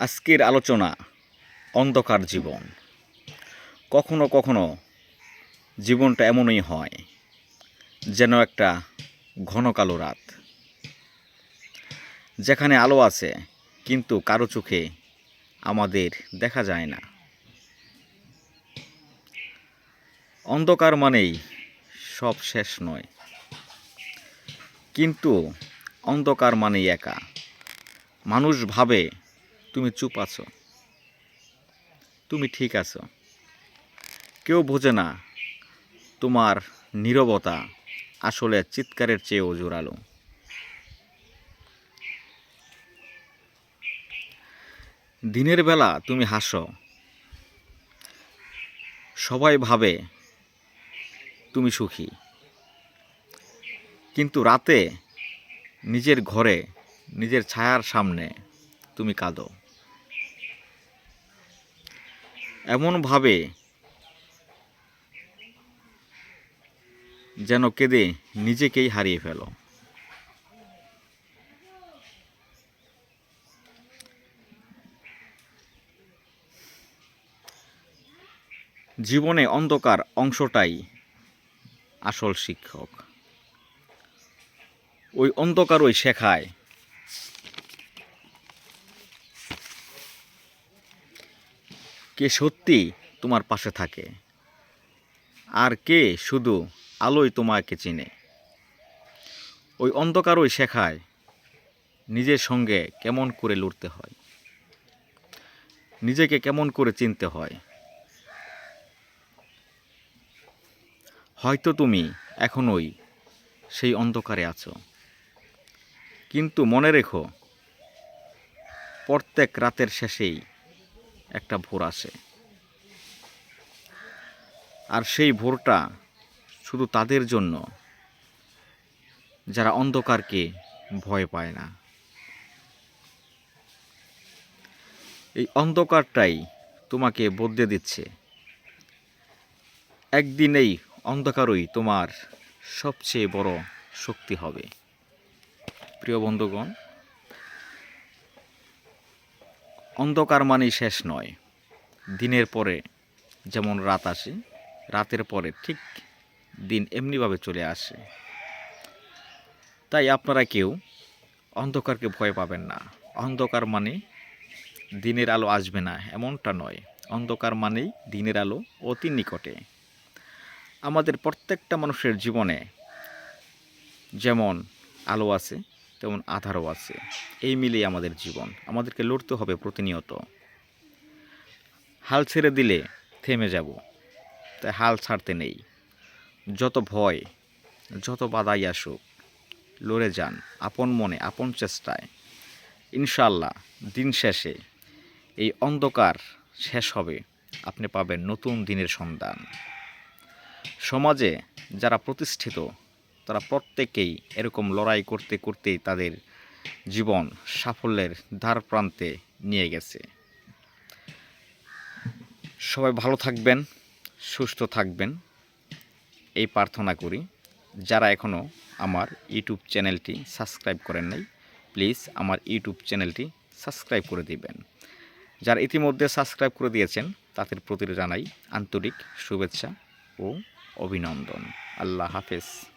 আজকের আলোচনা অন্ধকার জীবন। কখনো কখনো জীবনটা এমনই হয়, যেন একটা ঘন কালো রাত। যেখানে আলো আছে, কিন্তু কারও চোখে আমাদের দেখা যায় না। অন্ধকার মানেই সব শেষ নয়। কিন্তু অন্ধকার মানেই একা। মানুষ ভাবে তুমি চুপ আছো। তুমি ঠিক আছো। কেউ বোঝে না তোমার নীরবতা আসলে চিৎকারের চেয়েও জোরালো দিনের বেলা তুমি হাসো। সবাই ভাবে তুমি সুখী। কিন্তু রাতে নিজের ঘরে, নিজের ছায়ার সামনে তুমি কাঁদো। এমনভাবে যেন কেঁদে নিজেকেই হারিয়ে ফেলো। জীবনে অন্ধকার অংশটাই আসল শিক্ষক। ওই অন্ধকার ওই শেখায় কে সত্যি তোমার পাশে থাকে? আর কে শুধু আলোয় তোমাকে চিনে? ওই অন্ধকার ওই শেখায় নিজের সঙ্গে কেমন করে লড়তে হয়? নিজেকে কেমন করে চিনতে হয়? হয়তো তুমি এখনোই সেই অন্ধকারে আছো। কিন্তু মনে রেখো, প্রত্যেক রাতের শেষেই একটা ভোর আসে। আর সেই ভোরটা শুধু তাদের জন্য, যারা অন্ধকারকে ভয় পায় না। এই অন্ধকারটাই তোমাকে বদলে দিচ্ছে। একদিন এই অন্ধকারই তোমার সবচেয়ে বড় শক্তি হবে। প্রিয় বন্ধুগণ অন্ধকার মানেই শেষ নয়। দিনের পরে যেমন রাত আসে, রাতের পরে ঠিক দিন এমনিভাবে চলে আসে। তাই আপনারা কেউ অন্ধকারকে ভয় পাবেন না। অন্ধকার মানে দিনের আলো আসবে না, এমনটা নয়। অন্ধকার মানেই দিনের আলো অতি নিকটে। আমাদের প্রত্যেকটা মানুষের জীবনে যেমন আলো আছে তেমন আধারও আছে। এই মিলিয়ে আমাদের জীবন। আমাদেরকে লড়তে হবে প্রতিনিয়ত। হাল ছেড়ে দিলে থেমে যাব, তাই হাল ছাড়তে নেই। যত ভয়, যত বাধাই আসুক, লড়ে যান, আপন মনে, আপন চেষ্টায়। ইনশাল্লাহ দিন শেষে এই অন্ধকার শেষ হবে, আপনি পাবেন নতুন দিনের সন্ধান। সমাজে যারা প্রতিষ্ঠিত তারা প্রত্যেকেই এরকম লড়াই করতে করতেই তাদের জীবন সাফল্যের দ্বার প্রান্তে নিয়ে গেছে। সবাই ভালো থাকবেন, সুস্থ থাকবেন। এই প্রার্থনা করি, যারা এখনও আমার ইউটিউব চ্যানেলটি সাবস্ক্রাইব করেন নাই, প্লিজ আমার ইউটিউব চ্যানেলটি সাবস্ক্রাইব করে দিবেন। যারা ইতিমধ্যে সাবস্ক্রাইব করে দিয়েছেন, তাদের প্রতি জানাই আন্তরিক শুভেচ্ছা ও অভিনন্দন। আল্লাহ হাফেজ।